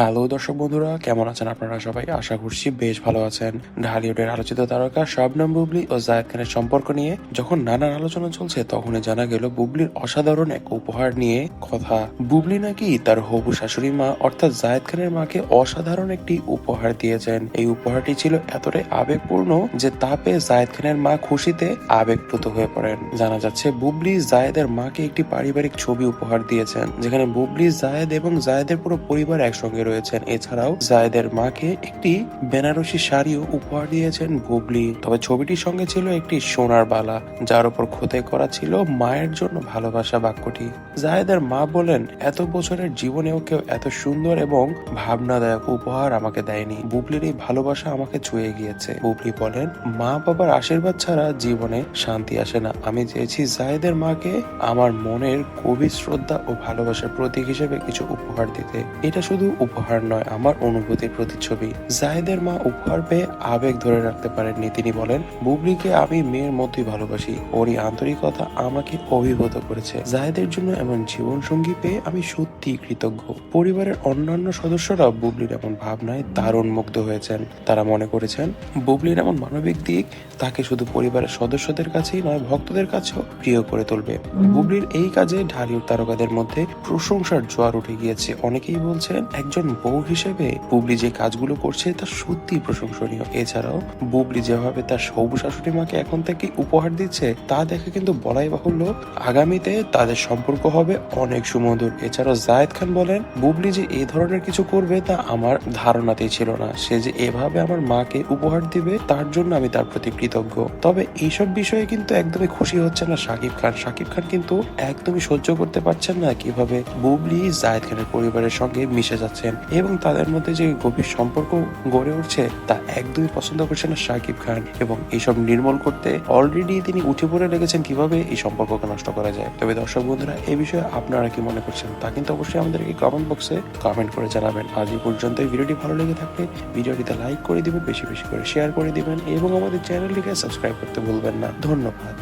Hello দর্শক বন্ধুরা, কেমন আছেন আপনারা সবাই? আশা করছি বেশ ভালো আছেন। ঢালিউডের আলোচিত তারকা শবনম বুবলি ও জায়েদ খানের সম্পর্ক নিয়ে যখন নানান আলোচনা চলছে, তখনই জানা গেল বুবলির অসাধারণ এক উপহার নিয়ে কথা। বুবলি নাকি তার হবু শাশুড়ি মা, অর্থাৎ জায়েদ খানের মাকে অসাধারণ একটি উপহার দিয়েছেন। এই উপহারটি ছিল এতটাই আবেগপূর্ণ যে তা পেয়ে জায়েদ খানের মা খুশিতে আবেগপ্রুত হয়ে পড়েন। জানা যাচ্ছে, বুবলি জায়েদের মাকে একটি পারিবারিক ছবি উপহার দিয়েছেন, যেখানে বুবলি, জায়েদ এবং জায়েদের পুরো পরিবার একসঙ্গে রয়েছেন। এছাড়াও জায়েদের মাকে একটি বেনারসি শাড়িও উপহার দিয়েছেন বুবলি। তবে ছবিটির সঙ্গে ছিল একটি সোনার বালা, যার উপর খোদাই করা ছিল মায়ের জন্য ভালোবাসা বাক্যটি। জায়েদের মা বলেন, এত বছরের জীবনেও কেউ এত সুন্দর এবং ভাবনাদায়ক উপহার আমাকে দেয়নি। বুবলির এই ভালোবাসা আমাকে ছুঁয়ে গিয়েছে। বুবলি বলেন, মা বাবার আশীর্বাদ ছাড়া জীবনে শান্তি আসে না। আমি চেয়েছি জায়েদের মাকে আমার মনের গভীর শ্রদ্ধা ও ভালোবাসার প্রতীক হিসেবে কিছু উপহার দিতে। এটা শুধু উপহার নয় আমার অনুভূতির প্রতিচ্ছবি। জায়েদের মা উপহার পেয়ে আবেগ ধরে রাখতে পারেননি। তিনি বলেন বুবলিকে আমি মেয়ের মতোই ভালোবাসি। ওরই আন্তরিকতা আমাকে অভিভূত করেছে। জায়েদের জন্য এমন জীবন সঙ্গী পেয়ে আমি সত্যি কৃতজ্ঞ। পরিবারের অন্যান্য সদস্যরা বুবলির এমন ভাবনায় দারুণ মুগ্ধ হয়েছেন। তারা মনে করেছেন বুবলির এমন মানবিক দিক তাকে শুধু পরিবারের সদস্যদের কাছেই নয় ভক্তদের কাছেও প্রিয় করে তুলবে। বুবলির এই কাজে ঢালিউড তারকাদের মধ্যে প্রশংসার জোয়ার উঠে গিয়েছে। অনেকেই বলছেন একজন বউ হিসেবে বুবলি যে কাজগুলো করছে তা সত্যি প্রশংসনীয়। এছাড়াও, বুবলি যেভাবে তার সবু শাশুড়ি মাকে এখন থেকে উপহার দিচ্ছে, তা দেখে কিন্তু বলাই বাহুল্য, আগামীতে তাদের সম্পর্ক হবে অনেক সুমধুর। এছাড়াও জায়েদ খান বলেন, বুবলি যে এই ধরনের কিছু করবে তা আমার ধারণাতেই ছিল না। সে যে এভাবে আমার মাকে উপহার দিবে, তার জন্য আমি তার প্রতি কৃতজ্ঞ। তবে এইসব বিষয়ে কিন্তু একদমই খুশি হচ্ছে না শাকিব খান। শাকিব খান কিন্তু একদমই সহ্য করতে পারছেন না কীভাবে বুবলি জায়েদ খানের পরিবারের সঙ্গে মিশে যাচ্ছেন এবং তাদের মধ্যে যে গভীর সম্পর্ক গড়ে উঠছে, তা একদমই পছন্দ করছেন না শাকিব খান এবং এইসব নির্মূল করতে অলরেডি তিনি উঠে পড়ে লেগেছেন কীভাবে এই সম্পর্ককে নষ্ট করা যায়। তবে দর্শক বন্ধুরা এই বিষয়ে আপনারা কি মনে করছেন তা কিন্তু অবশ্যই আমাদেরকে কমেন্ট বক্সে কমেন্ট করে জানাবেন। আজ এই পর্যন্ত ভিডিওটি ভালো লেগে থাকলে ভিডিওটিতে লাইক করে দিবেন, বেশি বেশি করে শেয়ার করে দিবেন এবং আমাদের চ্যানেলটিকে সাবস্ক্রাইব করতে ভুলবেন না। ধন্যবাদ।